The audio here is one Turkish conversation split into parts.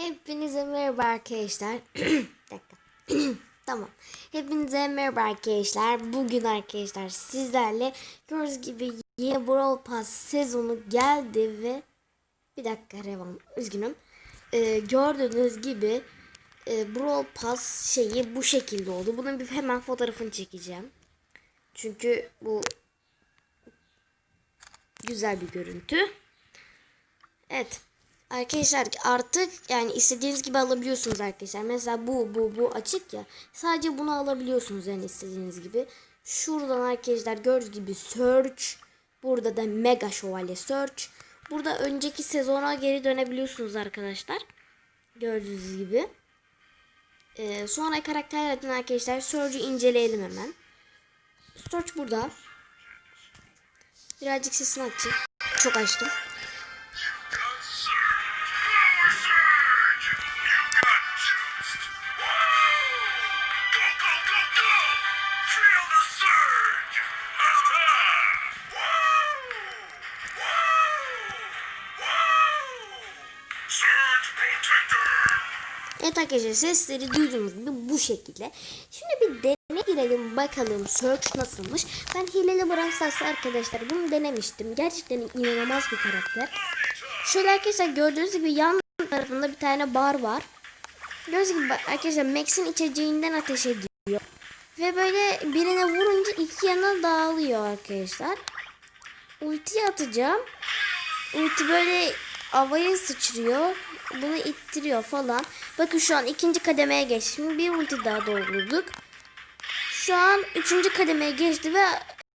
Hepinize merhaba arkadaşlar. Dakika. tamam. Hepinize merhaba arkadaşlar. Bugün arkadaşlar sizlerle gördüğünüz gibi yeni Brawl Pass sezonu geldi ve bir dakika revan üzgünüm. Ee, gördüğünüz gibi e, Brawl Pass şeyi bu şekilde oldu. Bunun bir hemen fotoğrafını çekeceğim. Çünkü bu güzel bir görüntü. Evet. Arkadaşlar artık yani istediğiniz gibi alabiliyorsunuz arkadaşlar. Mesela bu bu bu açık ya. Sadece bunu alabiliyorsunuz yani istediğiniz gibi. Şuradan arkadaşlar gördüğünüz gibi search. Burada da mega şövalye search. Burada önceki sezona geri dönebiliyorsunuz arkadaşlar. Gördüğünüz gibi. Ee, sonra karakterlerden arkadaşlar search'ü inceleyelim hemen. Search burada. Birazcık sesini açayım. Çok açtım. Evet arkadaşlar sesleri duyduğunuz gibi bu şekilde. Şimdi bir deneme girelim bakalım search nasılmış. Ben hileli Brawl arkadaşlar bunu denemiştim. Gerçekten inanılmaz bir karakter. Şöyle arkadaşlar gördüğünüz gibi yan tarafında bir tane bar var. Gördüğünüz gibi arkadaşlar Max'in içeceğinden ateş ediyor. Ve böyle birine vurunca iki yana dağılıyor arkadaşlar. Ulti atacağım. Ulti böyle havaya sıçrıyor. Bunu ittiriyor falan. Bakın şu an ikinci kademeye geçti. Şimdi bir ulti daha doldurduk. Şu an üçüncü kademeye geçti ve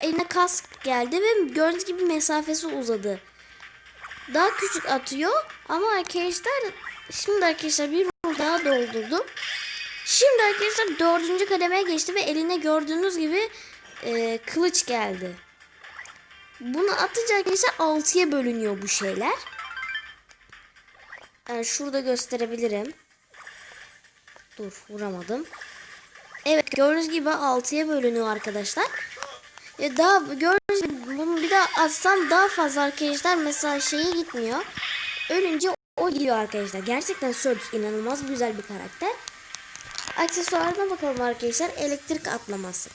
eline kask geldi ve gördüğünüz gibi mesafesi uzadı. Daha küçük atıyor ama arkadaşlar şimdi arkadaşlar bir ulti daha doldurdum. Şimdi arkadaşlar dördüncü kademeye geçti ve eline gördüğünüz gibi e, kılıç geldi. Bunu atınca arkadaşlar 6'ya bölünüyor bu şeyler. Yani şurada gösterebilirim. Dur vuramadım. Evet gördüğünüz gibi 6'ya bölünüyor arkadaşlar. E daha gördüğünüz gibi bunu bir daha atsam daha fazla arkadaşlar mesela şeye gitmiyor. Ölünce o gidiyor arkadaşlar. Gerçekten Surge inanılmaz güzel bir karakter. Aksesuarına bakalım arkadaşlar. Elektrik atlaması.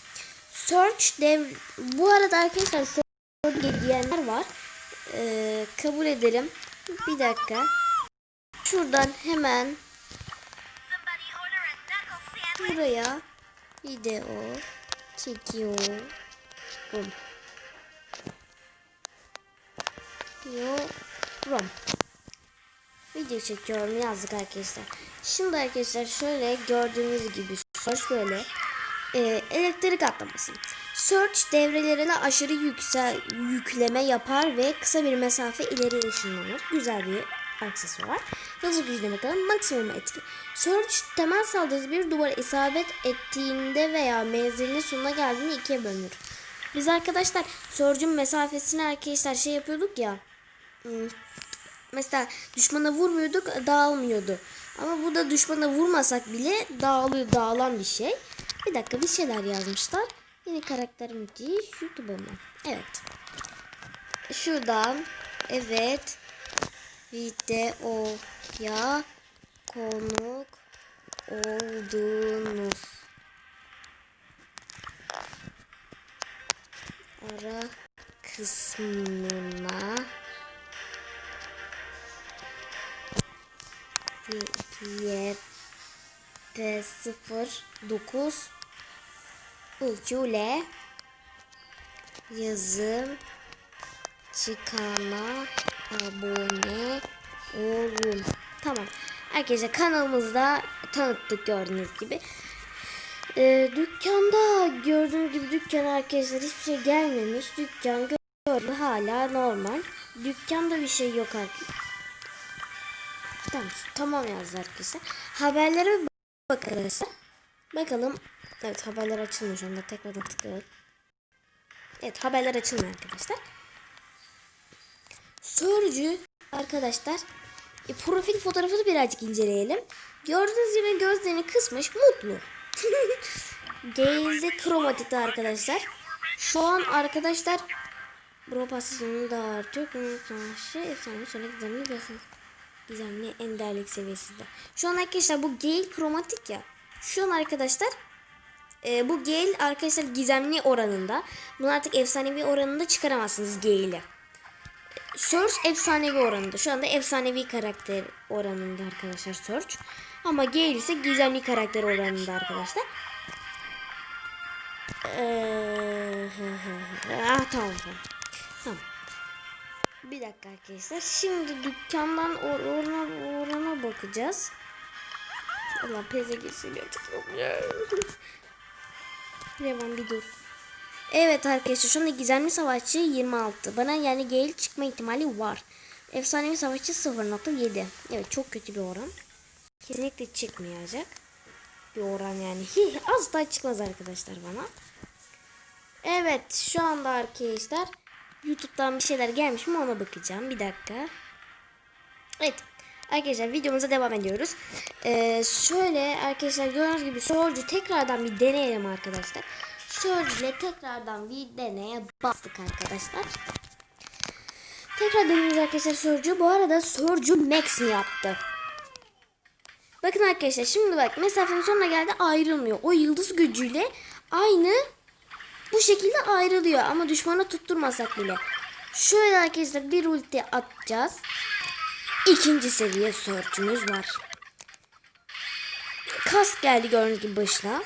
Search dev bu arada arkadaşlar Surge diyenler var. Ee, kabul edelim. Bir dakika. Şuradan hemen buraya video çekiyorum. Yorum. Video çekiyorum yazdık arkadaşlar. Şimdi arkadaşlar şöyle gördüğünüz gibi search böyle e, elektrik atlaması. Search devrelerine aşırı yüksel yükleme yapar ve kısa bir mesafe ileri ışınlanır. Güzel bir aksesuar. Hızlı gücüne bakalım. Maksimum etki. Search temel saldırısı bir duvara isabet ettiğinde veya menzilinin sonuna geldiğinde ikiye bölünür. Biz arkadaşlar Surge'un mesafesini arkadaşlar şey yapıyorduk ya. Hmm, mesela düşmana vurmuyorduk dağılmıyordu. Ama burada düşmana vurmasak bile dağılıyor dağılan bir şey. Bir dakika bir şeyler yazmışlar. Yeni karakter müthiş YouTube'a mı? Evet. Şuradan evet videoya konuk oldunuz. Ara kısmına YT 09 ile yazım çıkana abone olun. Tamam. Arkadaşlar kanalımızda tanıttık gördüğünüz gibi. Ee, dükkanda gördüğünüz gibi dükkan arkadaşlar hiçbir şey gelmemiş. Dükkan gördü hala normal. Dükkanda bir şey yok arkadaşlar. Tamam, tamam yazdı arkadaşlar. Haberlere bir bak arkadaşlar. Bakalım. Evet haberler açılmıyor şu anda. Tekrardan tıklayalım. Evet haberler açılmıyor arkadaşlar. Sörcü arkadaşlar e, profil fotoğrafını birazcık inceleyelim. Gördüğünüz gibi gözlerini kısmış mutlu. Gale'de kromatiti arkadaşlar. Şu an arkadaşlar Bro pastasını da artıyor. Şey efsane sonraki zamanı biliyorsunuz. Gizemli en değerlik seviyesinde. Şu an arkadaşlar bu Gale kromatik ya. Şu an arkadaşlar e, bu Gale arkadaşlar gizemli oranında. Bunu artık efsanevi oranında çıkaramazsınız Gale'i. Search efsanevi oranında. Şu anda efsanevi karakter oranında arkadaşlar Search. Ama Gale ise gizemli karakter oranında arkadaşlar. Ee, ah, tamam tamam. Tamam. Bir dakika arkadaşlar. Şimdi dükkandan or orana, orana bakacağız. Allah peze girsin gerçekten. Revan bir dur. Evet arkadaşlar şu anda gizemli savaşçı 26. Bana yani Gale çıkma ihtimali var. Efsanevi savaşçı 0.7. Evet çok kötü bir oran. Kesinlikle çıkmayacak. Bir oran yani. Hi, az daha çıkmaz arkadaşlar bana. Evet şu anda arkadaşlar YouTube'dan bir şeyler gelmiş mi ona bakacağım. Bir dakika. Evet. Arkadaşlar videomuza devam ediyoruz. Ee, şöyle arkadaşlar gördüğünüz gibi Surge'ü tekrardan bir deneyelim arkadaşlar. İle tekrardan bir deneye bastık arkadaşlar. Tekrar deniyoruz arkadaşlar Surge'ü. Bu arada Surge'ü Max mi yaptı? Bakın arkadaşlar şimdi bak mesafenin sonuna geldi ayrılmıyor. O yıldız gücüyle aynı bu şekilde ayrılıyor ama düşmana tutturmasak bile. Şöyle arkadaşlar bir ulti atacağız. İkinci seviye Surge'ümüz var. Kask geldi gördüğünüz gibi başına.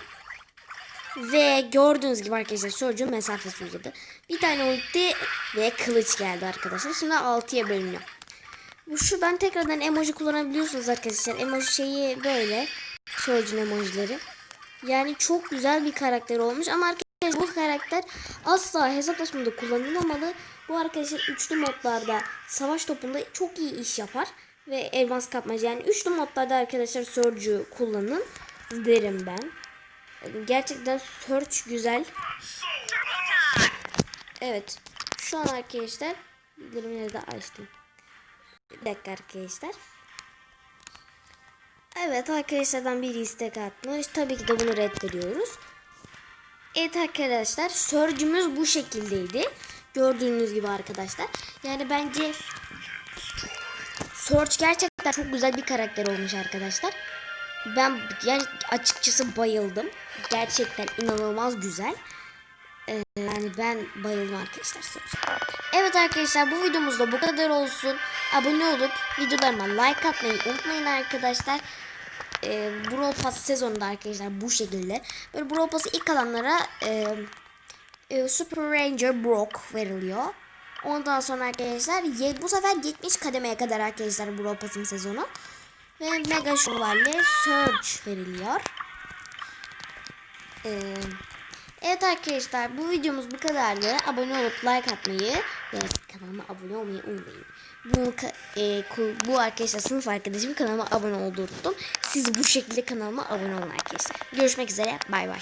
Ve gördüğünüz gibi arkadaşlar Surge'un mesafesi uzadı. Bir tane ulti ve kılıç geldi arkadaşlar. Şimdi 6'ya bölünüyor. Bu şuradan tekrardan emoji kullanabiliyorsunuz arkadaşlar. Emoji şeyi böyle. Surge'un emojileri. Yani çok güzel bir karakter olmuş ama arkadaşlar bu karakter asla hesaplaşmada kullanılmamalı. Bu arkadaşlar üçlü modlarda savaş topunda çok iyi iş yapar. Ve elmas kapmaca yani üçlü modlarda arkadaşlar Surge'u kullanın derim ben. Gerçekten Surge güzel. Evet. Şu an arkadaşlar bildirimleri de açtım. Bir dakika arkadaşlar. Evet arkadaşlardan biri istek atmış. Tabii ki de bunu reddediyoruz. Evet arkadaşlar Surge'ümüz bu şekildeydi. Gördüğünüz gibi arkadaşlar. Yani bence Surge gerçekten çok güzel bir karakter olmuş arkadaşlar. Ben yani açıkçası bayıldım. Gerçekten inanılmaz güzel. Ee, yani ben bayıldım arkadaşlar. Evet arkadaşlar bu videomuzda bu kadar olsun. Abone olup videolarıma like atmayı unutmayın arkadaşlar. Ee, Brawl Pass sezonunda arkadaşlar bu şekilde. Böyle Brawl Pass'ı ilk alanlara e, e, Super Ranger Brock veriliyor. Ondan sonra arkadaşlar bu sefer 70 kademeye kadar arkadaşlar Brawl Pass'ın sezonu. Ve Mega Şövalye Surge veriliyor. Ee, evet arkadaşlar bu videomuz bu kadardı. Abone olup like atmayı ve kanalıma abone olmayı unutmayın. Bu, e, bu arkadaşlar sınıf arkadaşım kanalıma abone oldurttum. Siz bu şekilde kanalıma abone olun arkadaşlar. Görüşmek üzere. Bay bay.